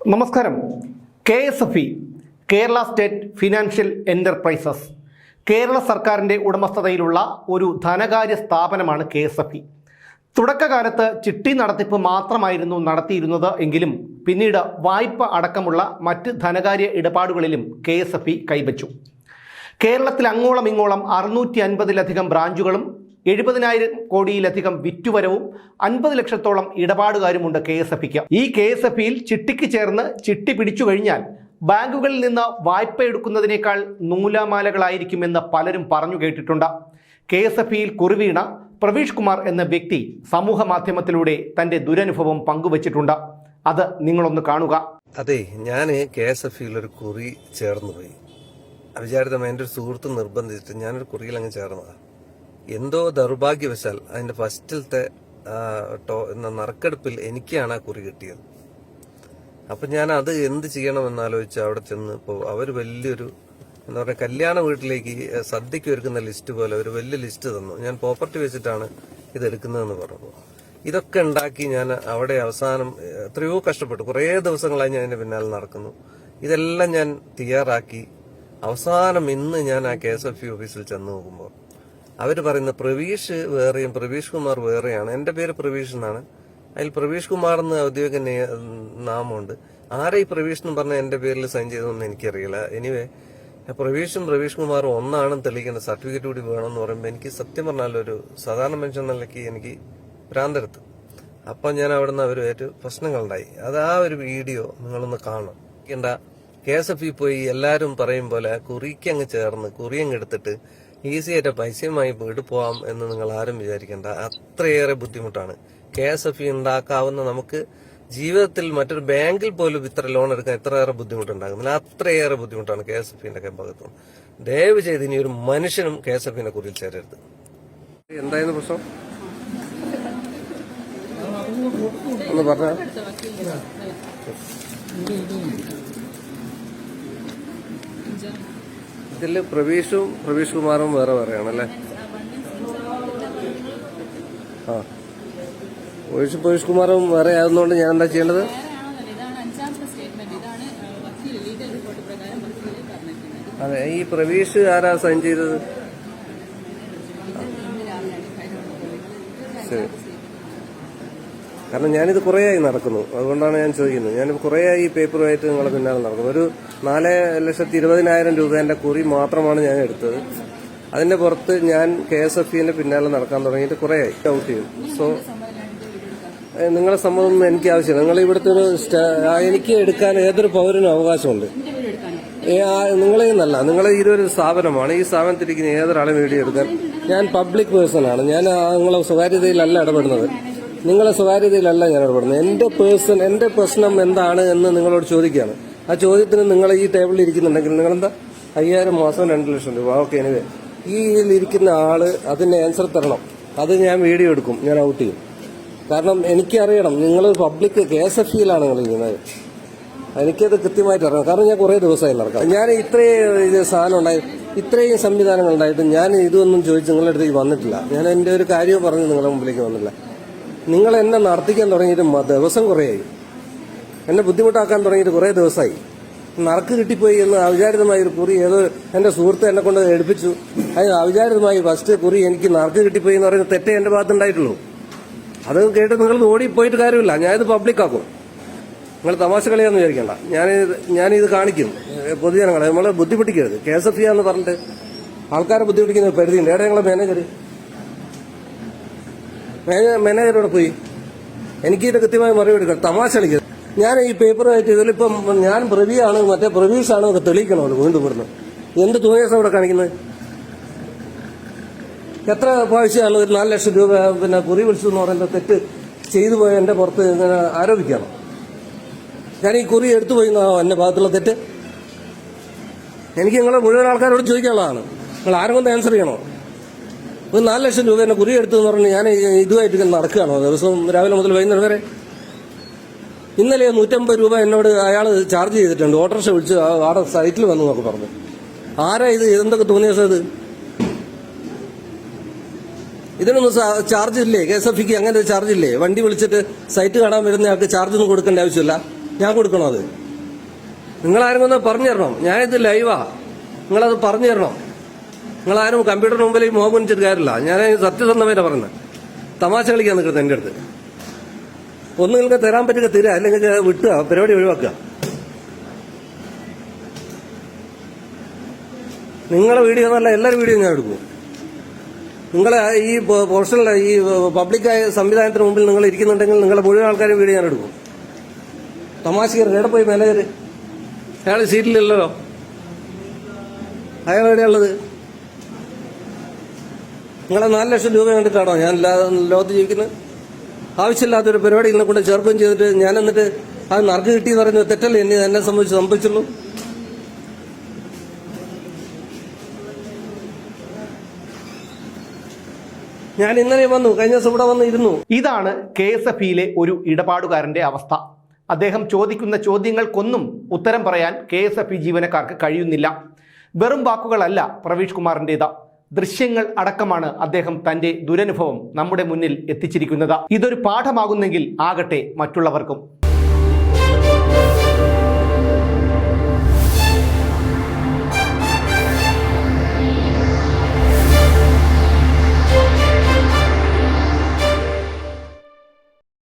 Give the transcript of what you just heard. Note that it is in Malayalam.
നമസ്കാരം. K S F E Kerala state financial enterprises Kerala സർക്കാരിന്റെ ഉടമസ്ഥതയിലുള്ള ഒരു ധനകാര്യ സ്ഥാപനമാണ് കെ എസ് എഫ് ഇ. തുടക്കകാലത്ത് ചിട്ടി നടത്തിപ്പ് മാത്രമായിരുന്നു നടത്തിയിരുന്നത് എങ്കിലും പിന്നീട് വായ്പ അടക്കമുള്ള മറ്റ് ധനകാര്യ ഇടപാടുകളിലും കെ എസ് എഫ് ഇ കൈവച്ചു. കേരളത്തിൽ അങ്ങോളം ഇങ്ങോളം അറുന്നൂറ്റി അൻപതിലധികം ബ്രാഞ്ചുകളും എഴുപതിനായിരം കോടിയിലധികം വിറ്റുവരവും അൻപത് ലക്ഷത്തോളം ഇടപാടുകാരുമുണ്ട് K S F E K S F ഇയിൽ ചിട്ടിക്ക് ചേർന്ന് ചിട്ടി പിടിച്ചു കഴിഞ്ഞാൽ ബാങ്കുകളിൽ നിന്ന് വായ്പ എടുക്കുന്നതിനേക്കാൾ നൂലാമാലകളായിരിക്കുമെന്ന് പലരും പറഞ്ഞു കേട്ടിട്ടുണ്ട്. കെ എസ് എഫ് ഇയിൽ കുറിവീണ പ്രവീഷ് കുമാർ എന്ന വ്യക്തി സമൂഹ മാധ്യമത്തിലൂടെ തന്റെ ദുരനുഭവം പങ്കുവച്ചിട്ടുണ്ട്. അത് നിങ്ങളൊന്ന് കാണുക. അതെ ഞാൻ കെ എസ് എഫ് ഒരു കുറി ചേർന്നു പോയി അവിചാരിതമായി എന്റെ ഒരു സുഹൃത്ത് നിർബന്ധിച്ചിട്ട് ഞാനൊരു കുറിയിൽ അങ്ങ് ചേർന്നതാ. എന്തോ ദൗർഭാഗ്യവശാൽ അതിന്റെ ഫസ്റ്റിലത്തെ നറുക്കെടുപ്പിൽ എനിക്കാണ് ആ കുറി കിട്ടിയത്. അപ്പൊ ഞാൻ അത് എന്ത് ചെയ്യണമെന്ന് ആലോചിച്ച് അവിടെ ചെന്ന് ഇപ്പോൾ അവർ വലിയൊരു എന്താ പറയുക കല്യാണ വീട്ടിലേക്ക് സദ്യക്ക് ഒരുക്കുന്ന ലിസ്റ്റ് പോലെ ഒരു വലിയ ലിസ്റ്റ് തന്നു. ഞാൻ പ്രോപ്പർട്ടി വെച്ചിട്ടാണ് ഇത് എടുക്കുന്നതെന്ന് പറഞ്ഞു. ഇതൊക്കെ ഉണ്ടാക്കി ഞാൻ അവിടെ അവസാനം എത്രയോ കഷ്ടപ്പെട്ടു. കുറേ ദിവസങ്ങളായി ഞാൻ അതിന്റെ പിന്നാലെ നടക്കുന്നു. ഇതെല്ലാം ഞാൻ തയ്യാറാക്കി. അവസാനം ഇന്ന് ഞാൻ ആ കെ എസ് എഫ് ഓഫീസിൽ ചെന്ന് നോക്കുമ്പോൾ അവർ പറയുന്ന പ്രവീഷ് വേറെയും പ്രവീഷ് കുമാർ വേറെയാണ്. എന്റെ പേര് പ്രവീഷ് എന്നാണ്. അതിൽ പ്രവീഷ് കുമാർ എന്ന് ഔദ്യോഗിക നാമമുണ്ട്. ആരെ ഈ പ്രവീഷ് എന്ന് പറഞ്ഞ എന്റെ പേരിൽ സൈൻ ചെയ്തതെന്ന് എനിക്കറിയില്ല. എനിവേ പ്രവീഷും പ്രവീഷ് കുമാറും ഒന്നാണെന്ന് തെളിയിക്കേണ്ട സർട്ടിഫിക്കറ്റ് കൂടി വേണമെന്ന് പറയുമ്പോൾ എനിക്ക് സത്യം പറഞ്ഞാൽ ഒരു സാധാരണ മനുഷ്യൻ നിലയ്ക്ക് എനിക്ക് ഭ്രാന്തരത്ത് അപ്പം ഞാൻ അവിടുന്ന് അവരുമായിട്ട് പ്രശ്നങ്ങളുണ്ടായി. അത് ആ ഒരു വീഡിയോ നിങ്ങളൊന്ന് എന്താ കെ എസ് എഫ് പോയി എല്ലാവരും പറയും പോലെ കുറിക്ക് അങ്ങ് ചേർന്ന് കുറി അങ്ങ് എടുത്തിട്ട് ഈസി ആയിട്ട് പൈസയുമായി വീട് പോവാം എന്ന് നിങ്ങൾ ആരും വിചാരിക്കേണ്ട. അത്രയേറെ ബുദ്ധിമുട്ടാണ്. കെ എസ് എഫ് ഇ ഉണ്ടാക്കാവുന്ന നമുക്ക് ജീവിതത്തിൽ മറ്റൊരു ബാങ്കിൽ പോലും ഇത്ര ലോൺ എടുക്കാൻ ഇത്രയേറെ ബുദ്ധിമുട്ടുണ്ടാകുന്നില്ല അത്രയേറെ ബുദ്ധിമുട്ടാണ് കെ എസ് എഫ് ഇന്റെ ഭാഗത്തും. ദയവ് ചെയ്ത് ഇനി ഒരു മനുഷ്യനും കെ എസ് എഫ് ഇനെ കുറിച്ച് ചേരരുത്. എന്തായിരുന്നു പ്രശ്നം? ഒന്ന് പറഞ്ഞ? ഇതിൽ പ്രവീഷും പ്രവീഷ് കുമാറും വേറെ വേറെയാണല്ലേ? ആ. പ്രവീഷ് പ്രവീഷ് കുമാറും വേറെ ആയതുകൊണ്ട് ഞാൻ എന്താ ചെയ്യേണ്ടത്? അതെ ഈ പ്രവീഷ് ആരാ സൈൻ ചെയ്തത്? ശരി. കാരണം ഞാനിത് കുറേയായി നടക്കുന്നു. അതുകൊണ്ടാണ് ഞാൻ ചോദിക്കുന്നത്. ഞാൻ കുറേയായി ഈ പേപ്പറുമായിട്ട് നിങ്ങളെ പിന്നാലെ നടക്കുന്നു. ഒരു നാല് ലക്ഷത്തി ഇരുപതിനായിരം രൂപേന്റെ കുറി മാത്രമാണ് ഞാൻ എടുത്തത്. അതിന്റെ പുറത്ത് ഞാൻ കെ എസ് എഫ് ഇന്റെ പിന്നാലെ നടക്കാൻ തുടങ്ങിയിട്ട് കുറേയായി. ഔട്ട് ചെയ്യും. സോ നിങ്ങളെ സമ്മതമൊന്നും എനിക്ക് ആവശ്യമില്ല. നിങ്ങൾ ഇവിടുത്തെ ഒരു എനിക്ക് എടുക്കാൻ ഏതൊരു പൗരനും അവകാശമുണ്ട്. നിങ്ങളെ എന്നല്ല നിങ്ങളെ ഈ ഒരു സ്ഥാപനമാണ്. ഈ സ്ഥാപനത്തിരിക്കുന്ന ഏതൊരാളെ വീഡിയോ എടുക്കാൻ ഞാൻ പബ്ലിക് പേഴ്സൺ ആണ് ഞാൻ നിങ്ങളെ സ്വകാര്യതയിലല്ല ഇടപെടുന്നത്. നിങ്ങളെ സ്വകാര്യതയിലല്ല ഞാൻ ഇടപെടുന്നത്. എന്റെ പേഴ്സൺ എന്റെ പ്രശ്നം എന്താണ് എന്ന് നിങ്ങളോട് ചോദിക്കുകയാണ്. ആ ചോദ്യത്തിന് നിങ്ങൾ ഈ ടേബിളിൽ ഇരിക്കുന്നുണ്ടെങ്കിൽ നിങ്ങളെന്താ? അയ്യായിരം മാസം രണ്ട് ലക്ഷം രൂപ. ഓക്കെ എനിവേ ഈ ഇരിക്കുന്ന ആൾ അതിന്റെ ആൻസർ തരണം. അത് ഞാൻ വീഡിയോ എടുക്കും. ഞാൻ ഔട്ട് ചെയ്യും. കാരണം എനിക്കറിയണം നിങ്ങൾ പബ്ലിക് കെ എസ് എഫ് ഇയിലാണ് നിങ്ങൾ ചെയ്യുന്നത് എനിക്കത് കൃത്യമായിട്ട് അറിയാം കാരണം ഞാൻ കുറേ ദിവസമായി നടക്കാം. ഞാൻ ഇത്രയും ഇത് സാധനം ഉണ്ടായി ഇത്രയും സംവിധാനങ്ങൾ ഉണ്ടായിട്ട് ഞാൻ ഇതൊന്നും ചോദിച്ച് നിങ്ങളുടെ അടുത്തേക്ക് വന്നിട്ടില്ല. ഞാൻ എന്റെ ഒരു കാര്യം പറഞ്ഞ് നിങ്ങളുടെ മുമ്പിലേക്ക് വന്നില്ല നിങ്ങൾ എന്നെ നടത്തിക്കാൻ തുടങ്ങിയിട്ട് ദിവസം കുറേയായി. എന്നെ ബുദ്ധിമുട്ടാക്കാൻ തുടങ്ങിയിട്ട് കുറേ ദിവസമായി നറുക്ക് കിട്ടിപ്പോയി എന്ന് അവിചാരിതമായ ഒരു കുറി ഏതോ എന്റെ സുഹൃത്ത് എന്നെ കൊണ്ട് എടുപ്പിച്ചു അതിന് അവിചാരിതമായി ഫസ്റ്റ് കുറി എനിക്ക് നറുക്ക് കിട്ടിപ്പോയി എന്ന് പറയുന്നത് തെറ്റേ എന്റെ ഭാഗത്തുണ്ടായിട്ടുള്ളൂ. അത് കേട്ട് നിങ്ങൾ ഓടിപ്പോയിട്ട് കാര്യമില്ല. ഞാനിത് പബ്ലിക്കാക്കും നിങ്ങൾ തമാശ കളിയാന്ന് വിചാരിക്കണ്ട. ഞാൻ ഞാനിത് കാണിക്കും. പൊതുജനങ്ങളെ നമ്മളെ ബുദ്ധിമുട്ടിക്കരുത്. കെ എസ് എഫ് എന്ന് പറഞ്ഞിട്ട് ആൾക്കാരെ ബുദ്ധിമുട്ടിക്കുന്ന പരിധിയുണ്ട്. എവിടെ ഞങ്ങളെ മാനേജർ മാനേജറോടെ പോയി. എനിക്ക് ഇത് കൃത്യമായി മറുപടി തമാശ കളിക്കരുത് ഞാൻ ഈ പേപ്പറുമായിട്ട് ഇതിലിപ്പം ഞാൻ പ്രവിയാണ് മറ്റേ ആണോ ഒക്കെ തെളിയിക്കണമല്ലോ വീണ്ടും ഇവിടുന്ന്? എന്ത് തോന്നിയാസം ഇവിടെ കാണിക്കുന്നത്? എത്ര പ്രാവശ്യമാണ് ഒരു നാല് ലക്ഷം രൂപ പിന്നെ കുറി വിളിച്ചു എന്ന് പറയുന്നത് തെറ്റ് ചെയ്തു പോയ എന്റെ പുറത്ത് ഇങ്ങനെ ആരോപിക്കണം ഞാൻ ഈ കുറി എടുത്തു പോയി എന്നാണോ എന്റെ ഭാഗത്തുള്ള തെറ്റ്? എനിക്ക് നിങ്ങളെ മുഴുവൻ ആൾക്കാരോട് ചോദിക്കാനുള്ളതാണ്. നിങ്ങൾ ആരും കൊണ്ട് ആൻസർ ചെയ്യണോ? ഒരു നാല് ലക്ഷം രൂപ എന്നെ കുറി എടുത്തു എന്ന് പറഞ്ഞ് ഞാൻ ഇതുമായിട്ട് നടക്കുകയാണോ ദിവസവും രാവിലെ മുതൽ വൈകുന്നേരം വരെ? ഇന്നലെ നൂറ്റമ്പത് രൂപ എന്നോട് അയാൾ ചാർജ് ചെയ്തിട്ടുണ്ട്. ഓട്ടോറിക്ഷ വിളിച്ച് ആടെ സൈറ്റിൽ വന്നു എന്നൊക്കെ പറഞ്ഞു. ആരാ ഇത്? എന്തൊക്കെ തോന്നിയ ഇത്? ഇതിനൊന്നും ചാർജ് ഇല്ലേ? കെ എസ് എഫ് ഇക്ക് അങ്ങനെ ഒരു ചാർജ് ഇല്ലേ? വണ്ടി വിളിച്ചിട്ട് സൈറ്റ് കാണാൻ വരുന്ന ആൾക്ക് ചാർജ് ഒന്നും കൊടുക്കേണ്ട ആവശ്യമില്ല. ഞാൻ കൊടുക്കണോ അത്? നിങ്ങളാരും ഒന്ന് പറഞ്ഞു തരണം? ഞാനിത് ലൈവാ. നിങ്ങളത് പറഞ്ഞു തരണം? നിങ്ങളാരും കമ്പ്യൂട്ടറിന് മുമ്പിൽ മോഹം വെച്ചിട്ട് കാര്യമില്ല. ഞാൻ സത്യസന്ധമായിട്ട് പറയുന്നത്. തമാശ കളിക്കാൻ നിൽക്കുന്നത് എന്റെ അടുത്ത്. ഒന്ന് നിങ്ങൾക്ക് തരാൻ പറ്റുക തരിക അല്ലെങ്കിൽ വിട്ടുക പരിപാടി ഒഴിവാക്കുക. നിങ്ങളെ വീഡിയോ എന്നല്ല എല്ലാവരും വീഡിയോ ഞാൻ എടുക്കും. നിങ്ങളെ ഈ പോർഷനിലെ ഈ പബ്ലിക്കായ സംവിധാനത്തിന് മുമ്പിൽ നിങ്ങൾ ഇരിക്കുന്നുണ്ടെങ്കിൽ നിങ്ങളെ മുഴുവൻ ആൾക്കാരും വീഡിയോ ഞാൻ എടുക്കും. തമാശകർ എവിടെ പോയി മാനേജർ അയാൾ സീറ്റിലില്ലല്ലോ അയാൾ എവിടെയുള്ളത് നിങ്ങളെ നാല് ലക്ഷം രൂപ കണ്ടിട്ടാണോ ഞാൻ ലോകത്ത് ജീവിക്കുന്നത്? ആവശ്യമില്ലാത്തൊരു പരിപാടി ഇതിനെ കൊണ്ട് ചേർക്കുകയും ചെയ്തിട്ട് ഞാൻ എന്നിട്ട് അത് നറുക്ക് കിട്ടിയെന്ന് പറയുന്നത് തെറ്റല്ലേ എന്നെ എന്നെ സംബന്ധിച്ച് സംഭവിച്ചുള്ളൂ ഞാൻ ഇന്നലെ വന്നു കഴിഞ്ഞ ദിവസം ഇവിടെ വന്നിരുന്നു ഇതാണ് കെ എസ് എഫ് ഇയിലെ ഒരു ഇടപാടുകാരന്റെ അവസ്ഥ. അദ്ദേഹം ചോദിക്കുന്ന ചോദ്യങ്ങൾക്കൊന്നും ഉത്തരം പറയാൻ കെ എസ് എഫ് ഇ ജീവനക്കാർക്ക് കഴിയുന്നില്ല. വെറും വാക്കുകളല്ല പ്രവീഷ് കുമാറിന്റെത് ദൃശ്യങ്ങൾ അടക്കമാണ് അദ്ദേഹം തന്റെ ദുരനുഭവം നമ്മുടെ മുന്നിൽ എത്തിച്ചിരിക്കുന്നത്. ഇതൊരു പാഠമാകുന്നെങ്കിൽ ആകട്ടെ മറ്റുള്ളവർക്കും.